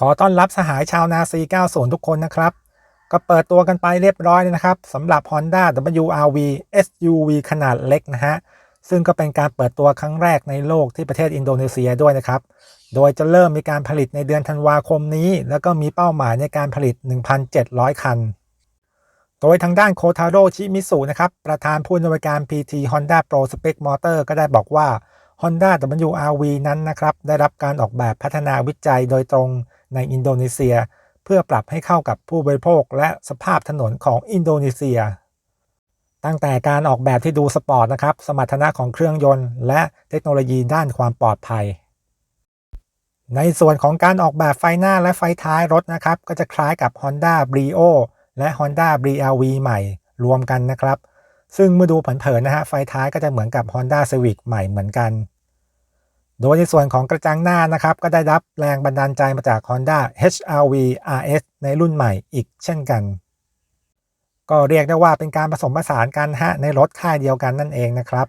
ขอต้อนรับสหายชาวนา C90 ทุกคนนะครับ ก็เปิดตัวกันไปเรียบร้อยเลยนะครับสำหรับ Honda WRV SUV ขนาดเล็กนะฮะ ซึ่งก็เป็นการเปิดตัวครั้งแรกในโลกที่ประเทศอินโดนีเซียด้วยนะครับ โดยจะเริ่มมีการผลิตในเดือนธันวาคมนี้ แล้วก็มีเป้าหมายในการผลิต 1,700 คัน โดยทางด้านโคทาโร่ชิมิสุนะครับ ประธานผู้อำนวยการ PT Honda Pro Spec Motor ก็ได้บอกว่า Honda WRV นั้นนะครับได้รับการออกแบบพัฒนาวิจัยโดยตรง ในอินโดนีเซีย เพื่อปรับให้เข้ากับผู้บริโภคและสภาพถนนของอินโดนีเซีย ตั้งแต่การออกแบบที่ดูสปอร์ตนะครับ สมรรถนะของเครื่องยนต์ และเทคโนโลยีด้านความปลอดภัย ในส่วนของการออกแบบไฟหน้าและไฟท้ายรถนะครับ ก็จะคล้ายกับ Honda Brio และ Honda BRV ใหม่รวมกันนะครับ ซึ่งเมื่อดูเผินๆนะฮะไฟท้ายก็จะเหมือนกับ Honda Civic ใหม่เหมือนกัน โดยในส่วนของกระจังหน้านะครับ ก็ได้รับแรงบันดาลใจมาจาก Honda HRV RS ในรุ่นใหม่อีกเช่นกัน ก็เรียกได้ว่าเป็นการผสมผสานกันฮะในรถค่ายเดียวกันนั่นเองนะครับ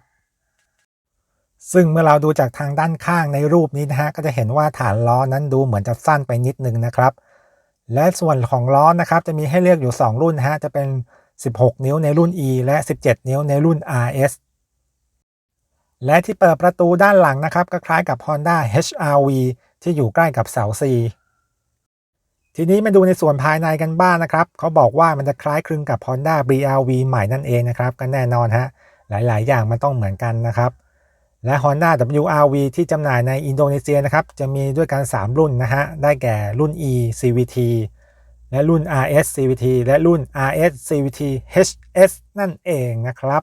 ซึ่งเมื่อเราดูจากทางด้านข้างในรูปนี้นะฮะก็จะเห็นว่าฐานล้อนั้นดูเหมือนจะสั้นไปนิดนึงนะครับ และส่วนของล้อนะครับจะมีให้เลือกอยู่ 2 รุ่นฮะจะเป็น 16 นิ้วในรุ่น E และ 17 นิ้วในรุ่น RS และที่เปิดประตูด้านหลังนะครับ ก็คล้ายกับ Honda HRV ที่อยู่ใกล้กับเสา C ทีนี้มาดูในส่วนภายในกันบ้างนนะครับ เขาบอกว่ามันจะคล้ายคลึงกับ Honda BRV ใหม่นั่นเองนะครับ ก็แน่นอนฮะ หลาย ๆ อย่างมันต้องเหมือนกันนะครับ และ Honda WRV ที่จำหน่ายในอินโดนีเซียนะครับ จะมีด้วยกัน 3 รุ่นนะฮะ ได้แก่รุ่น E CVT และรุ่น RS CVT และรุ่น RS CVT HS นั่นเองนะครับ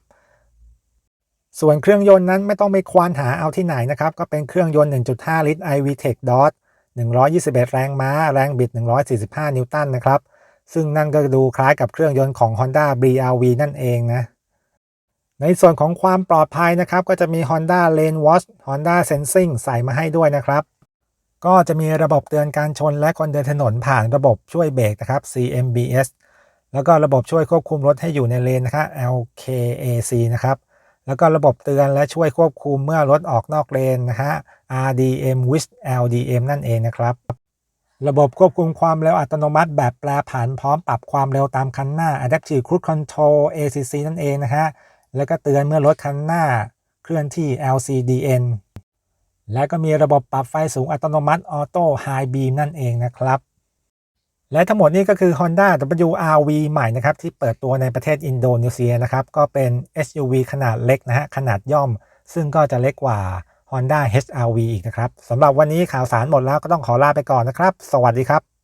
ส่วนเครื่องยนต์นั้นไม่ต้องไปควานหาเอาที่ไหนนะครับ ก็เป็นเครื่องยนต์ 1.5 ลิตร iVTEC DOT 121 แรงม้า แรงบิด 145 นิวตันนะครับ ซึ่งนั่นก็ดูคล้ายกับเครื่องยนต์ของ Honda BRV นั่นเองนะ ในส่วนของความปลอดภัยนะครับ ก็จะมี Honda Lane Watch Honda Sensing ใส่มาให้ด้วยนะครับ ก็จะมีระบบเตือนการชนและคนเดินถนนผ่านระบบช่วยเบรกนะครับ CMBS แล้วก็ระบบช่วยควบคุมรถให้อยู่ในเลนนะครับ LKAC นะครับ แล้วก็ระบบเตือนและช่วยควบคุมเมื่อรถออกนอกเลนนะฮะ RDM with LDM นั่นเองนะครับระบบควบคุมความเร็วอัตโนมัติแบบแปรผันพร้อมปรับความเร็วตามคันหน้า Adaptive Cruise Control ACC นั่นเองนะฮะ แล้วก็เตือนเมื่อรถคันหน้าเคลื่อนที่ LCDN และก็มีระบบปรับไฟสูงอัตโนมัติ Auto High Beam นั่นเองนะครับ และทั้งหมดนี้ก็คือ Honda WRV ใหม่นะครับที่เปิดตัวในประเทศอินโดนีเซียนะครับก็เป็น SUV ขนาดเล็กนะฮะขนาดย่อม ซึ่งก็จะเล็กกว่า Honda HRV อีกนะครับสำหรับวันนี้ข่าวสารหมดแล้วก็ต้องขอลาไปก่อนนะครับ สวัสดีครับ